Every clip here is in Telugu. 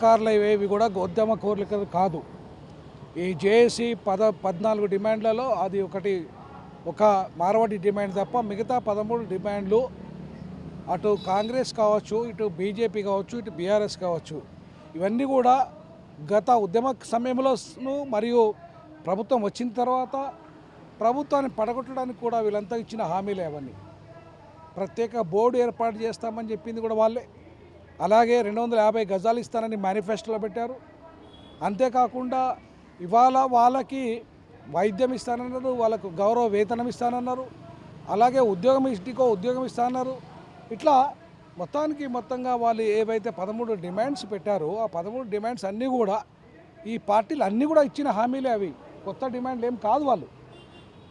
కార్లు ఇవేవి కూడా ఉద్యమ కోరికలు కాదు. ఈ జేఏసీ పద పద్నాలుగు డిమాండ్లలో అది ఒకటి ఒక మార్వాడి డిమాండ్ తప్ప మిగతా పదమూడు డిమాండ్లు అటు కాంగ్రెస్ కావచ్చు ఇటు బీజేపీ కావచ్చు ఇటు బీఆర్ఎస్ కావచ్చు. ఇవన్నీ కూడా గత ఉద్యమ సమయంలో మరియు ప్రభుత్వం వచ్చిన తర్వాత ప్రభుత్వాన్ని పడగొట్టడానికి కూడా వీళ్ళంతా ఇచ్చిన హామీలే అవన్నీ. ప్రత్యేక బోర్డు ఏర్పాటు చేస్తామని చెప్పింది కూడా వాళ్ళే. అలాగే రెండు వందల యాభై గజాలు ఇస్తానని మేనిఫెస్టోలో పెట్టారు. అంతేకాకుండా ఇవాళ వాళ్ళకి వైద్యం ఇస్తానన్నారు వాళ్ళకు గౌరవ వేతనం ఇస్తానన్నారు అలాగే ఉద్యోగం ఇంటికో ఉద్యోగం ఇస్తానన్నారు. ఇట్లా మొత్తానికి మొత్తంగా వాళ్ళు ఏవైతే పదమూడు డిమాండ్స్ పెట్టారో ఆ పదమూడు డిమాండ్స్ అన్నీ కూడా ఈ పార్టీలు అన్నీ కూడా ఇచ్చిన హామీలే అవి. కొత్త డిమాండ్లు ఏం కాదు వాళ్ళు.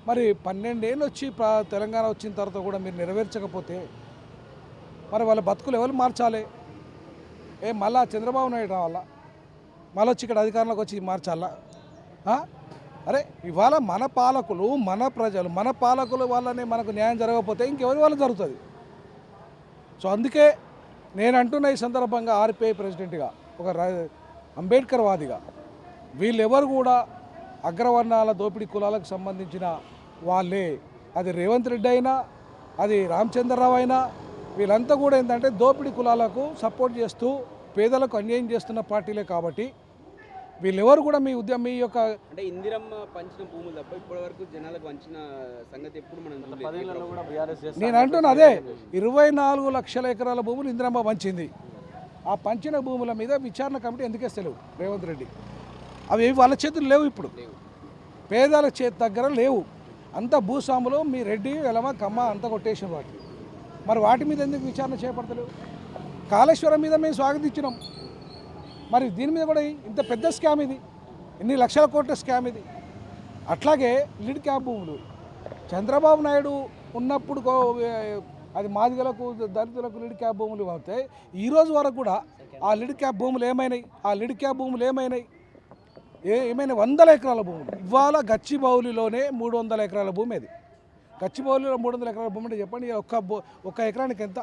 మరి పన్నెండేళ్ళు వచ్చి తెలంగాణ వచ్చిన తర్వాత కూడా మీరు నెరవేర్చకపోతే మరి వాళ్ళ బతుకులు ఎవరు మార్చాలి? ఏ మళ్ళా చంద్రబాబు నాయుడు రావాలా? మళ్ళీ వచ్చి ఇక్కడ అధికారంలోకి వచ్చి మార్చాలా? అరే ఇవాళ మన పాలకులు మన ప్రజలు మన పాలకులు వల్లనే మనకు న్యాయం జరగకపోతే ఇంకెవరి వల్ల జరుగుతుంది? సో అందుకే నేను అంటున్న ఈ సందర్భంగా ఆర్పిఐ ప్రెసిడెంట్గా ఒక అంబేద్కర్ వాదిగా వీళ్ళెవరు కూడా అగ్రవర్ణాల దోపిడీ కులాలకు సంబంధించిన వాళ్ళే. అది రేవంత్ రెడ్డి అయినా అది రామచంద్రరావు అయినా వీళ్ళంతా కూడా ఏంటంటే దోపిడీ కులాలకు సపోర్ట్ చేస్తూ పేదలకు అన్యాయం చేస్తున్న పార్టీలే కాబట్టి వీళ్ళెవరు కూడా మీ ఉద్యమం మీ యొక్క అంటే ఇందిరమ్మ పంచిన భూములు తప్ప ఇప్పటి వరకు జనాలకు పంచిన సంగతి ఎప్పుడు మనం నేను అంటున్నా అదే ఇరవై నాలుగు లక్షల ఎకరాల భూములు ఇందిరమ్మ పంచింది. ఆ పంచిన భూముల మీద విచారణ కమిటీ ఎందుకు వేస్తలేవు రేవంత్ రెడ్డి. అవి ఏవి వాళ్ళ చేతులు లేవు ఇప్పుడు. పేదల చేతి దగ్గర లేవు. అంత భూస్వాములు మీ రెడ్డి వెలమ కమ్మ అంత కొట్టేసిన వాటి మరి వాటి మీద ఎందుకు విచారణ చేపడతలేవు? కాళేశ్వరం మీద మేము స్వాగతించినాం. మరి దీని మీద కూడా ఇంత పెద్ద స్కామ్ ఇది. ఎన్ని లక్షల కోట్ల స్కామ్ ఇది. అట్లాగే లిడ్ క్యాబ్ భూములు. చంద్రబాబు నాయుడు ఉన్నప్పుడు గో- అది మాదిగలకు దళితులకు లిడ్ క్యాబ్ భూములు అవుతాయి ఈరోజు వరకు కూడా ఆ లిడ్ క్యాబ్ భూములు ఏమైనాయి? ఆ లిడ్ క్యాబ్ భూములు ఏమైనాయి? ఏ ఏమైనా వందల ఎకరాల భూములు. ఇవాళ గచ్చిబౌలిలోనే మూడు వందల ఎకరాల భూమి అది. గచ్చిబౌలిలో మూడు వందల ఎకరాల భూమి అంటే చెప్పండి ఒక్క ఒక్క ఎకరానికి ఎంత?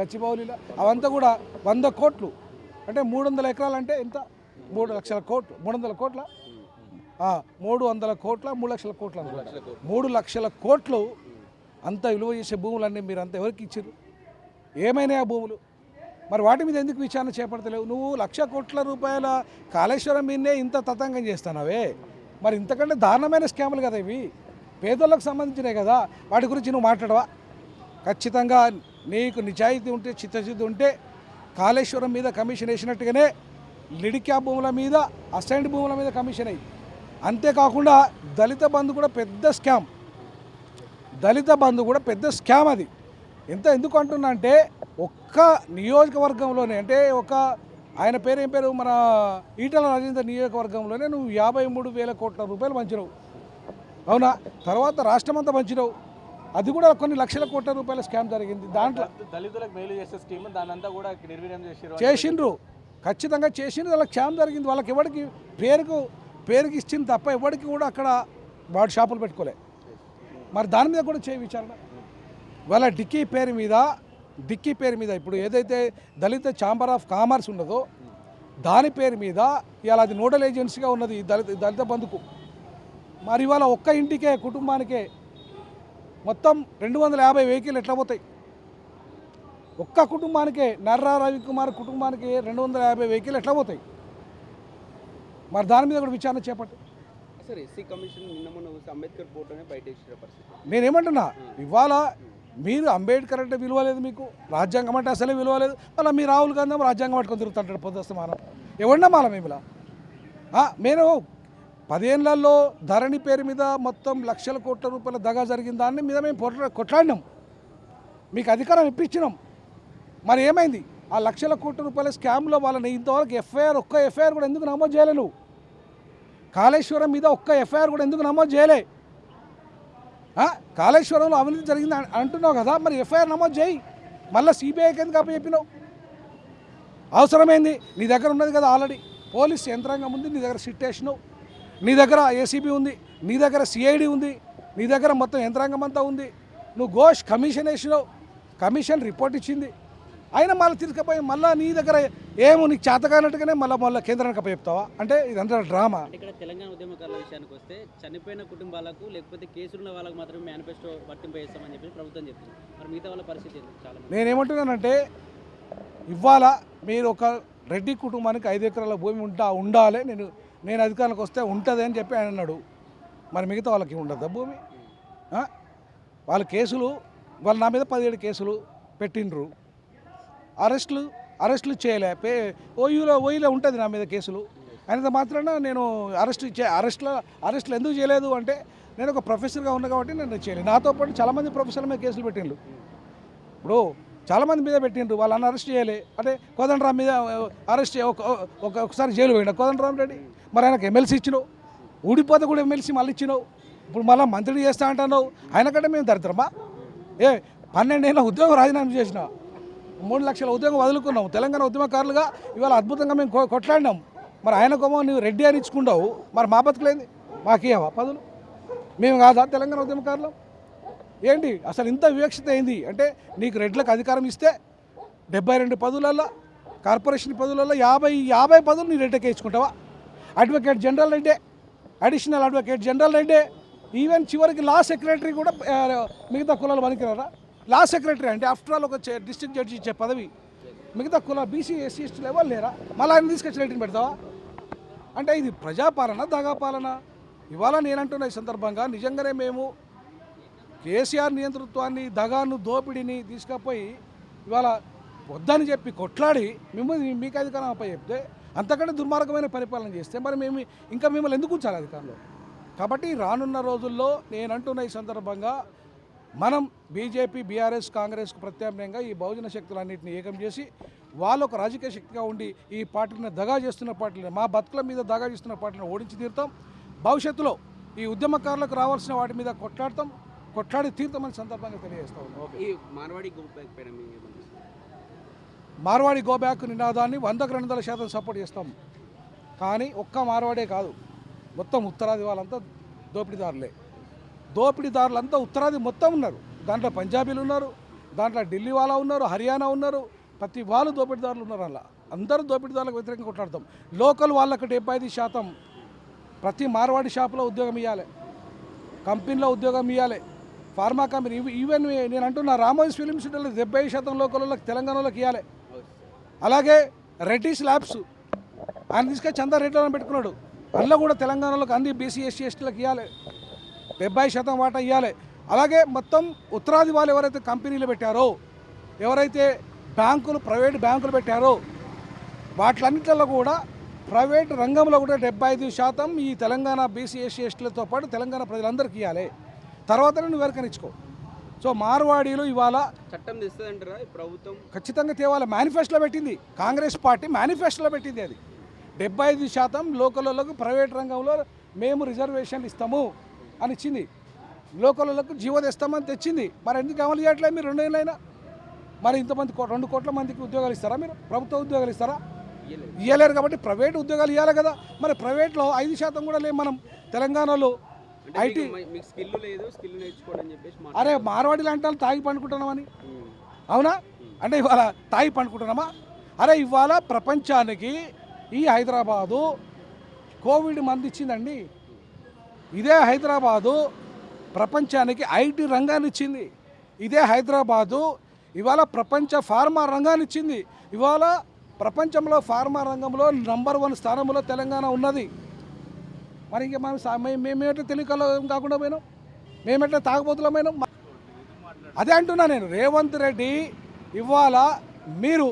గచ్చిబౌలిలో. అవంతా కూడా వంద కోట్లు. అంటే మూడు వందల ఎకరాలు అంటే ఎంత? మూడు లక్షల కోట్లు. మూడు వందల కోట్ల మూడు వందల కోట్ల మూడు లక్షల కోట్ల. మూడు లక్షల కోట్లు అంత విలువ చేసే భూములన్నీ మీరు అంత ఎవరికి ఇచ్చారు ఏమైనా ఆ భూములు? మరి వాటి మీద ఎందుకు విచారణ చేపడతలేవు? నువ్వు లక్ష కోట్ల రూపాయల కాళేశ్వరం మీదే ఇంత తతంగం చేస్తున్నావే. మరి ఇంతకంటే దారుణమైన స్కాములు కదా ఇవి. పేదోళ్ళకు సంబంధించినవి కదా. వాటి గురించి నువ్వు మాట్లాడవా? ఖచ్చితంగా నీకు నిజాయితీ ఉంటే చిత్తశుద్ధి ఉంటే కాళేశ్వరం మీద కమిషన్ వేసినట్టుగానే లిడిక్యా భూముల మీద అసైన్డ్ భూముల మీద కమిషన్ అయ్యి అంతేకాకుండా దళిత బంధు కూడా పెద్ద స్కామ్. దళిత బంధు కూడా పెద్ద స్కామ్ అది. ఎంత ఎందుకు అంటున్నా అంటే ఒక్క నియోజకవర్గంలోనే అంటే ఒక ఆయన పేరు ఏం పేరు? మన ఈటల రాజేందర్ నియోజకవర్గంలోనే నువ్వు యాభై మూడు వేల కోట్ల రూపాయలు పంచినవు. అవునా? తర్వాత రాష్ట్రమంతా పంచినవు. అది కూడా కొన్ని లక్షల కోట్ల రూపాయల స్కామ్ జరిగింది. దాంట్లో దళితులకు మేలు చేసే స్కీమ్ దాని అంతా కూడా నిర్వీర్యం చేసిరు చేసిండ్రు. ఖచ్చితంగా చేసిండ్రు. వాళ్ళకి క్షేమం జరిగింది. వాళ్ళకి ఎవరికి పేరుకు పేరుకి ఇచ్చింది తప్ప ఎవరికి కూడా అక్కడ వాడు షాపులు పెట్టుకోలే. మరి దాని మీద కూడా చేయి విచారణ. వాళ్ళ డిక్కీ పేరు మీద డిక్కీ పేరు మీద ఇప్పుడు ఏదైతే దళిత ఛాంబర్ ఆఫ్ కామర్స్ ఉన్నదో దాని పేరు మీద ఇవాళ అది నోడల్ ఏజెన్సీగా ఉన్నది దళిత దళిత బంధుకు. మరి ఇవాళ ఒక్క ఇంటికే కుటుంబానికే మొత్తం రెండు వందల యాభై వెహికల్ ఎట్లా పోతాయి? ఒక్క కుటుంబానికే నర్రా రవికుమార్ కుటుంబానికి రెండు వందల యాభై వెహికల్ ఎట్లా పోతాయి? మరి దాని మీద కూడా విచారణ చేపట్టు. సార్ ఎస్సీ కమిషన్ నిన్న మొన్న చూస్తే అంబేద్కర్ ఫోటోనే బయట పరిస్థితి. నేనేమంటున్నా ఇవాళ మీరు అంబేద్కర్ అంటే విలువ లేదు మీకు రాజ్యాంగం అంటే అసలే విలువ లేదు. మళ్ళీ మీ రాహుల్ గాంధీ రాజ్యాంగం పట్టుకొని తిరుగుతుంటాడు పొద్దుస్తే మనం. ఎవరినా మాల మేము నేను పదేళ్ళలో ధరణి పేరు మీద మొత్తం లక్షల కోట్ల రూపాయల దగా జరిగిన దాన్ని మీద మేము కొట్లాడినాం. మీకు అధికారం ఇప్పించినాం. మరి ఏమైంది? ఆ లక్షల కోట్ల రూపాయల స్కామ్లో వాళ్ళని ఇంతవరకు ఎఫ్ఐఆర్ ఒక్క ఎఫ్ఐఆర్ కూడా ఎందుకు నమోదు చేయలే నువ్వు? కాళేశ్వరం మీద ఒక్క ఎఫ్ఐఆర్ కూడా ఎందుకు నమోదు చేయలే? కాళేశ్వరంలో అవినీతి జరిగింది అంటున్నావు కదా మరి ఎఫ్ఐఆర్ నమోదు చేయి. మళ్ళీ సిబిఐకి ఎందుకు అప్పచెప్పినావు అవసరమైంది. నీ దగ్గర ఉన్నది కదా ఆల్రెడీ. పోలీస్ యంత్రాంగం ఉంది నీ దగ్గర సిట్టేషను నీ దగ్గర ఏసీబీ ఉంది నీ దగ్గర సిఐడి ఉంది నీ దగ్గర మొత్తం యంత్రాంగం అంతా ఉంది. నువ్వు ఘోష్ కమిషన్ వేసినావు కమిషన్ రిపోర్ట్ ఇచ్చింది. అయినా మళ్ళీ తీసుకుపోయి మళ్ళీ నీ దగ్గర ఏమో నీకు చేతకానట్టుగానే మళ్ళీ మళ్ళీ కేంద్రానికి అప్పచెప్తావా అంటే ఇదంతా డ్రామా. ఇక్కడ తెలంగాణ ఉద్యమకారుల విషయానికి వస్తే చనిపోయిన కుటుంబాలకు లేకపోతే కేసులున్న వాళ్ళకు మాత్రమే మేనిఫెస్టో వర్తింపజేస్తామని చెప్పి ప్రభుత్వం చెప్తుంది మరి మిగతా వాళ్ళ పరిస్థితి చాలా నేనేమంటున్నానంటే ఇవాళ మీరు ఒక రెడ్డి కుటుంబానికి ఐదు ఎకరాల భూమి ఉంటా ఉండాలి నేను నేను అధికారానికి వస్తే ఉంటుంది అని చెప్పి ఆయన అన్నాడు. మరి మిగతా వాళ్ళకి ఉండదా భూమి? వాళ్ళ కేసులు వాళ్ళు నా మీద పదిహేడు కేసులు పెట్టిండ్రు. అరెస్టులు అరెస్టులు చేయలే. పే ఓయూలో ఓయూలో ఉంటుంది నా మీద కేసులు. అయినంత మాత్రాన నేను అరెస్ట్ చే అరెస్ట్లో అరెస్టులు ఎందుకు చేయలేదు అంటే నేను ఒక ప్రొఫెసర్గా ఉన్నా కాబట్టి నేను చేయలేదు. నాతో పాటు చాలామంది ప్రొఫెసర్ల మీద కేసులు పెట్టిండ్రు. ఇప్పుడు చాలామంది మీద పెట్టిండ్రు. వాళ్ళని అరెస్ట్ చేయాలి. అంటే కోదండరామ్ మీద అరెస్ట్ ఒక- ఒక ఒకసారి జైలు పోయినా కోదండరామ్ రెడ్డి? మరి ఆయనకు ఎమ్మెల్సీ ఇచ్చినావు. ఊడిపోతే కూడా ఎమ్మెల్సీ మళ్ళీ ఇచ్చినావు. ఇప్పుడు మళ్ళీ మంత్రిని చేస్తా అంటున్నావు. ఆయన కంటే మేము దరిద్రమా? ఏ పన్నెండేళ్ళ ఉద్యోగం రాజీనామా చేసిన మూడు లక్షల ఉద్యోగం వదులుకున్నాం తెలంగాణ ఉద్యమకారులుగా ఇవాళ అద్భుతంగా మేము కొ- కొట్లాడినాం. మరి ఆయనకేమో నువ్వు రెడ్డి అని ఇచ్చుకుంటావు. మరి మా బతుకులేంది? మాకేవా పదులు? మేము కాదా తెలంగాణ ఉద్యమకారులు? ఏంటి? అసలు ఇంత వివక్షత అయింది అంటే నీకు రెడ్లకు అధికారం ఇస్తే డెబ్బై రెండు పదులలో కార్పొరేషన్ పదులలో యాభై యాభై పదులు నీ రెడ్డకే ఇచ్చుకుంటావా? అడ్వకేట్ జనరల్ రెడ్డే అడిషనల్ అడ్వకేట్ జనరల్ రెడ్డే ఈవెన్ చివరికి లా సెక్రటరీ కూడా మిగతా కులాలు పనికిరారా? లా సెక్రటరీ అంటే ఆఫ్టర్ ఆల్ ఒక డిస్ట్రిక్ట్ జడ్జి ఇచ్చే పదవి. మిగతా కుల బీసీ ఎస్సీ ఎస్టీలు ఎవరు లేరా? మళ్ళీ ఆయన తీసుకొచ్చి రేటింగ్ పెడతావా? అంటే ఇది ప్రజాపాలన దగాపాలన. ఇవాళ నేనంటున్న ఈ సందర్భంగా నిజంగానే మేము కేసీఆర్ నియంతృత్వాన్ని దగాను దోపిడీని తీసుకపోయి ఇవాళ వద్దని చెప్పి కొట్లాడి మిమ్మల్ని మీకు అధికారం అప్ప చెప్తే అంతకంటే దుర్మార్గమైన పరిపాలన చేస్తే మరి మేము ఇంకా మిమ్మల్ని ఎందుకు ఉంచాలి అధికారంలో? కాబట్టి రానున్న రోజుల్లో నేనంటున్న ఈ సందర్భంగా మనం బీజేపీ బీఆర్ఎస్ కాంగ్రెస్కు ప్రత్యామ్నాయంగా ఈ బహుజన శక్తులన్నింటినీ ఏకం చేసి వాళ్ళు ఒక రాజకీయ శక్తిగా ఉండి ఈ పార్టీని దగా చేస్తున్న పార్టీని మా బతుకుల మీద దగా చేస్తున్న పార్టీని ఓడించి తీరుతాం. భవిష్యత్తులో ఈ ఉద్యమకారులకు రావాల్సిన వాటి మీద కొట్లాడతాం. కొట్లాడి తీరుతామని సందర్భంగా తెలియజేస్తాం ఈ గ్రూప్ బ్యాక్ పైన మీ ఏమనిపిస్తుంది? మార్వాడి గోబ్యాక్ నినాదాన్ని వందకు రెండు వందల శాతం సపోర్ట్ చేస్తాం. కానీ ఒక్క మార్వాడే కాదు. మొత్తం ఉత్తరాది వాళ్ళంతా దోపిడీదారులే. దోపిడీదారులంతా ఉత్తరాది మొత్తం ఉన్నారు. దాంట్లో పంజాబీలు ఉన్నారు దాంట్లో ఢిల్లీ వాళ్ళ ఉన్నారు హర్యానా ఉన్నారు. ప్రతి వాళ్ళు దోపిడీదారులు ఉన్నారు అలా. అందరూ దోపిడీదారులకు వ్యతిరేకంగా కొట్లాడతాం. లోకల్ వాళ్ళకి డెబ్బై ఐదు శాతం ప్రతి మార్వాడి షాపులో ఉద్యోగం ఇవ్వాలి కంపెనీలో ఉద్యోగం ఇవ్వాలి ఫార్మా కంపెనీ ఇవి- ఈవెన్ నేను అంటున్నా రామోజీ ఫిలిం సిటీలో డెబ్బై శాతం లోకల్ వాళ్ళకి తెలంగాణలోకి ఇవ్వాలి అలాగే రెడ్డిస్ ల్యాబ్స్. ఆయన తీసుకొని చందా రెడ్డిలను పెట్టుకున్నాడు. అందులో కూడా తెలంగాణలోకి అన్ని బీసీ ఎస్సీ ఎస్టీలకు ఇవ్వాలి డెబ్బై శాతం వాటా ఇవ్వాలి అలాగే మొత్తం ఉత్తరాది వాళ్ళు ఎవరైతే కంపెనీలు పెట్టారో ఎవరైతే బ్యాంకులు ప్రైవేట్ బ్యాంకులు పెట్టారో వాటిలన్నిటిలో కూడా ప్రైవేట్ రంగంలో కూడా డెబ్బై ఐదు శాతం ఈ తెలంగాణ బీసీ ఎస్సీ ఎస్టీలతో పాటు తెలంగాణ ప్రజలందరికీ ఇవ్వాలి తర్వాత నువ్వు ఎవరికనిచ్చుకో సో మార్వాడీలు ఇవాళ చట్టం తెస్తుందంటారా? ప్రభుత్వం ఖచ్చితంగా తేవాలి. మేనిఫెస్టోలో పెట్టింది. కాంగ్రెస్ పార్టీ మేనిఫెస్టోలో పెట్టింది అది. డెబ్బై ఐదు శాతం లోకల్లకు ప్రైవేట్ రంగంలో మేము రిజర్వేషన్లు ఇస్తాము అని ఇచ్చింది. లోకల్లకు జీవో తెస్తామని తెచ్చింది. మరి ఎందుకు అమలు చేయట్లేదు మీరు రెండు ఏళ్ళైనా మరి ఇంతమంది రెండు కోట్ల మందికి ఉద్యోగాలు ఇస్తారా మీరు? ప్రభుత్వ ఉద్యోగాలు ఇస్తారా. ఇవ్వలేరు కాబట్టి ప్రైవేట్ ఉద్యోగాలు ఇవ్వాలి కదా. మరి ప్రైవేట్లో ఐదు శాతం కూడా లేవు మనం. తెలంగాణలో ఐటీ మీకు- మీకు స్కిల్ లేదు స్కిల్ నేర్చుకోవడం అని చెప్పేసి మాట అరే మార్వాడి లాంటి వాళ్ళు తాగి పండుకుంటున్నామని. అవునా? అంటే ఇవాళ తాగి పండుకుంటున్నామా? అరే ఇవాళ ప్రపంచానికి ఈ హైదరాబాదు కోవిడ్ మంది ఇచ్చిందండి. ఇదే హైదరాబాదు ప్రపంచానికి ఐటీ రంగాన్ని ఇచ్చింది. ఇదే హైదరాబాదు ఇవాళ ప్రపంచ ఫార్మా రంగాన్ని ఇచ్చింది. ఇవాళ ప్రపంచంలో ఫార్మా రంగంలో నంబర్ వన్ స్థానంలో తెలంగాణ ఉన్నది. మరి ఇంకా మనం సా- తెలియకలో కాకుండా పోయినాం. మేమెట్లా తాగబోతులమైనాం అదే అంటున్నా నేను రేవంత్ రెడ్డి ఇవాళ మీరు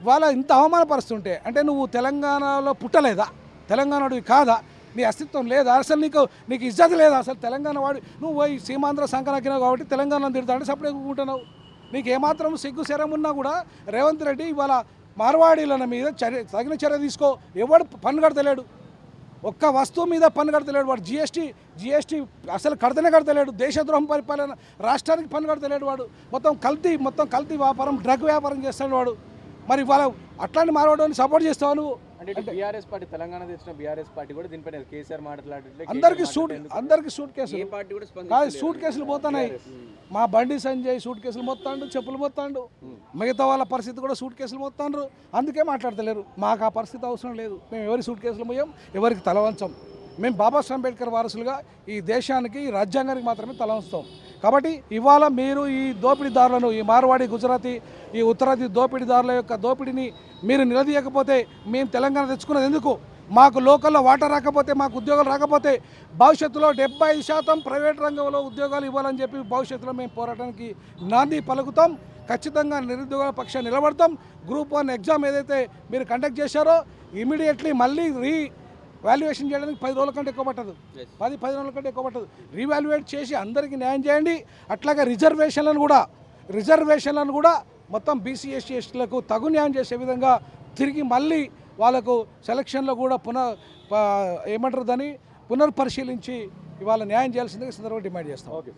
ఇవాళ ఇంత అవమానపరుస్తుంటే అంటే నువ్వు తెలంగాణలో పుట్టలేదా? తెలంగాణడివి కాదా? నీ అస్తిత్వం లేదా? అసలు నీకు నీకు ఇజ్జత లేదా? అసలు తెలంగాణ వాడు నువ్వు పోయి సీమాంధ్ర సంకనాకినావు కాబట్టి తెలంగాణలో తిడతా అంటే సప్పుడు ఎక్కుంటున్నావు నీకు ఏమాత్రం సిగ్గు శరం ఉన్నా కూడా రేవంత్ రెడ్డి ఇవాళ మార్వాడీల మీద చర్య తగిన చర్య తీసుకో. ఎవడు పన్ను కడతలేడు. ఒక్క వస్తువు మీద పన్ను కడతలేడు వాడు. జిఎస్టీ జిఎస్టీ అసలు కడతనే కడతలేడు. దేశద్రోహం పరిపాలన రాష్ట్రానికి పన్ను కడతలేడు వాడు. మొత్తం కల్తీ మొత్తం కల్తీ వ్యాపారం డ్రగ్ వ్యాపారం చేస్తాడు వాడు. మరి వాళ్ళ అట్లాంటి మారవాడిని సపోర్ట్ చేస్తావు నువ్వు? అంటే ఇటు బీఆర్ఎస్ పార్టీ తెలంగాణ తెచ్చిన బీఆర్ఎస్ పార్టీ కూడా దీనిపైన కేసీఆర్ అందరికి సూట్ అందరికి సూట్ ఏ కేసులు పార్టీ కూడా కాదు సూట్ కేసులు పోతున్నాయి. మా బండి సంజయ్ సూట్ కేసులు మొత్తాండు చెప్పులు మొత్తాండు. మిగతా వాళ్ళ పరిస్థితి కూడా సూట్ కేసులు మొత్తాండ్రు. అందుకే మాట్లాడతలేరు. మాకు ఆ పరిస్థితి అవసరం లేదు. మేము ఎవరి సూట్ కేసులు పోయాం ఎవరికి తలవంచం మేము బాబాసాహెబ్ అంబేద్కర్ వారసులుగా ఈ దేశానికి ఈ రాజ్యాంగానికి మాత్రమే తల వంచుతాం. కాబట్టి ఇవాళ మీరు ఈ దోపిడీదారులను ఈ మార్వాడి గుజరాతీ ఈ ఉత్తరాది దోపిడీదారుల యొక్క దోపిడీని మీరు నిలదీయకపోతే మేము తెలంగాణ తెచ్చుకున్నది ఎందుకు? మాకు లోకల్లో వాటర్ రాకపోతే మాకు ఉద్యోగాలు రాకపోతే భవిష్యత్తులో డెబ్బై శాతం ప్రైవేట్ రంగంలో ఉద్యోగాలు ఇవ్వాలని చెప్పి భవిష్యత్తులో మేము పోరాటానికి నాంది పలుకుతాం. ఖచ్చితంగా నిరుద్యోగ పక్షాన్ని నిలబడతాం. గ్రూప్ వన్ ఎగ్జామ్ ఏదైతే మీరు కండక్ట్ చేశారో ఇమీడియట్లీ మళ్ళీ రీ వాల్యుయేషన్ చేయడానికి పది రోజుల కంటే ఎక్కువ పట్టదు. పది పది రోజుల కంటే ఎక్కువ పట్టదు. రీవాల్యుయేట్ చేసి అందరికీ న్యాయం చేయండి. అట్లాగే రిజర్వేషన్లను కూడా రిజర్వేషన్లను కూడా మొత్తం బీసీ ఎస్టీ ఎస్టీలకు తగు న్యాయం చేసే విధంగా తిరిగి మళ్ళీ వాళ్ళకు సెలక్షన్లో కూడా పునః ఏమంటారు దాన్ని? పునర్పరిశీలించి ఇవాళ న్యాయం చేయాల్సిందిగా సందర్భంగా డిమాండ్ చేస్తాం. ఓకే